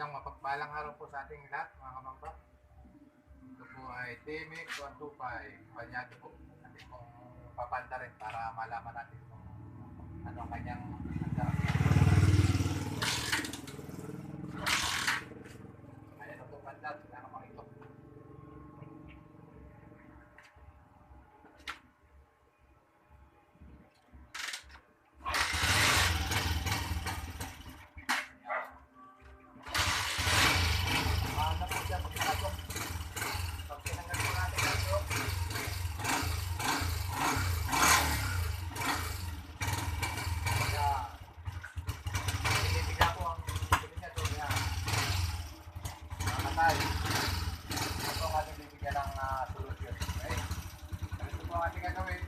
Isang mapagpalang araw po sa ating lahat, mga kamamba. Ito po ay Timik 125. Panyati po. Natin pong papanda rin para malaman natin kung ano ang kanyang handa. Ayan po banda, kailangan makito. Maanda po siya pagkakasok. Pag tinanggal po natin ito, Yan. Tinitiga po ang bibig niya doon yan. Nakatay. Ito ang ating bibigyan ng uh, solusyon. Okay? Ito po ang ating gagawin.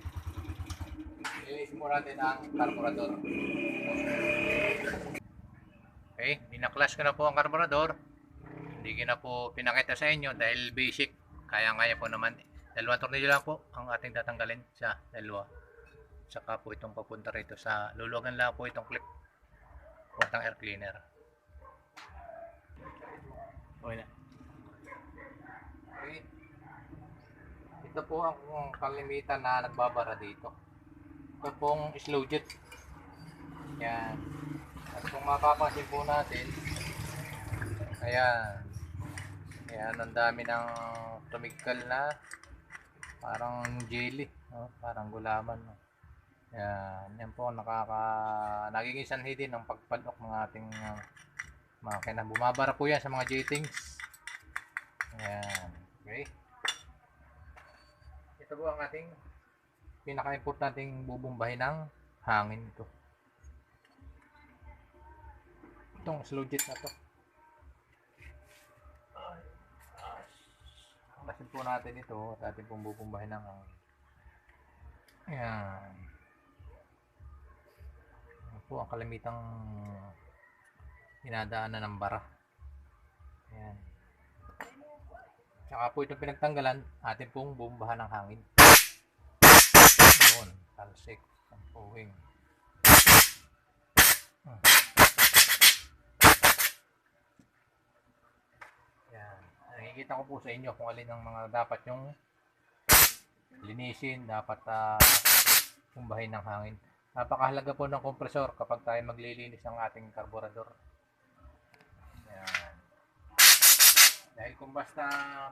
Mo natin ang carburetor. Okay, binaklas ko na po ang carburetor. Hindi ko na po pinakita sa inyo dahil basic. Kaya-kaya po naman. Dalawang tornilyo lang po ang ating tatanggalin sa dalawa. Saka po itong papunta rito sa luluwagan lang po itong clip. Puntang air cleaner. Okay na. Okay. Ito po ang kalimitan na nagbabara dito. Ito pong slow jet. Yan. At kung mapapansin po natin, ayan. Ayan, ang dami ng tumigkal na parang jelly. No? Parang gulaman. No? Yan, yan po nakaka nagiging sanhi din ng pagpadok ng ating uh, makina. Bumabara po yan sa mga jetings. Yan. Okay. Ito po ang ating pinaka-importanting bubumbahin ng hangin ito. Itong slow jet na to. Basin po natin ito at ating pong bubumbahin ng hangin. Ayan. Yan po ang kalamitang dinadaanan ng bara. Ayan. Tsaka po itong pinagtanggalan, atin pong bumbahan ng hangin. Yun, talsik, ang. Yan. Nakikita ko po sa inyo kung alin ang mga dapat yung linisin, dapat uh, bumbahin ng hangin. Napakahalaga po ng kompresor kapag tayo maglilinis ng ating karburador. Yan. Dahil kung basta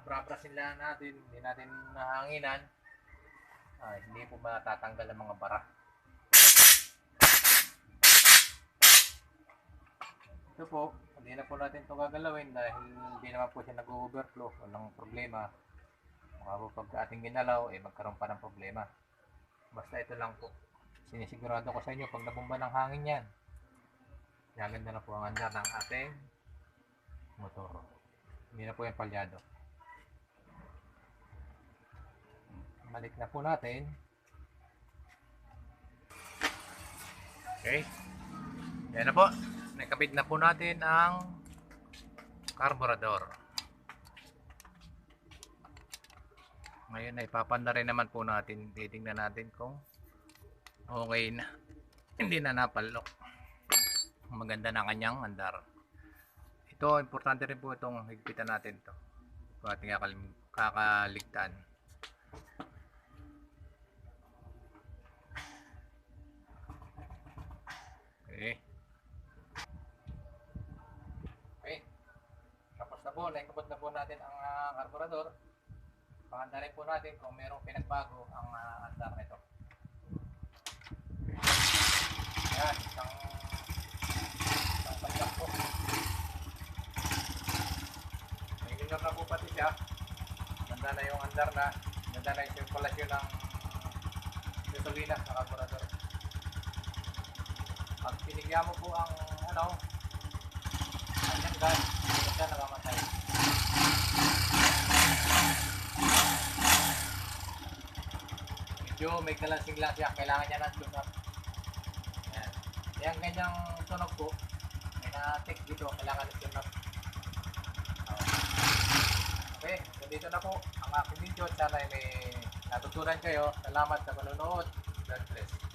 brabrasin lang natin, hindi natin nahanginan, ah, hindi po matatanggal ang mga bara. Ito po, hindi na po natin ito gagalawin dahil hindi naman po siya nag-overflow. Walang problema. Baka po pag ating ginalaw, eh magkaroon pa ng problema. Basta ito lang po. Sinisigurado ko sa inyo, pag nabumba ng hangin yan, gaganda na po ang andar ng ating motor. Hindi na po yung palyado. Balik na po natin. Okay. Yan na po. Nakabit na po natin ang carburetor. Ngayon ay papanda rin naman po natin. Titingnan natin kung okay na. Hindi na napalok. Maganda na kanyang andar. Ito, importante rin po itong higpitan natin to. Ito ating kakaligtaan. Okay. Okay. Tapos na po, naikabot na po natin ang uh, carburetor. Pakanda rin po natin kung mayroong pinagbago ang uh, andar nito. Yan, isang isang padyak po. May minor na po pati siya. Ganda na yung andar na. Ganda na yung sirkulasyon ng gasolina sa carburetor. Pag pinigyan mo po ang ano, ang gas, hindi siya namamatay. Medyo may kalansing lang siya, kailangan niya ng tune up. Yan. Yung ganyang tunog po, may na-tick dito, kailangan ng tune up. Okay, so dito na po ang aking video. Sana ay may natutunan kayo. Salamat sa panonood. God bless.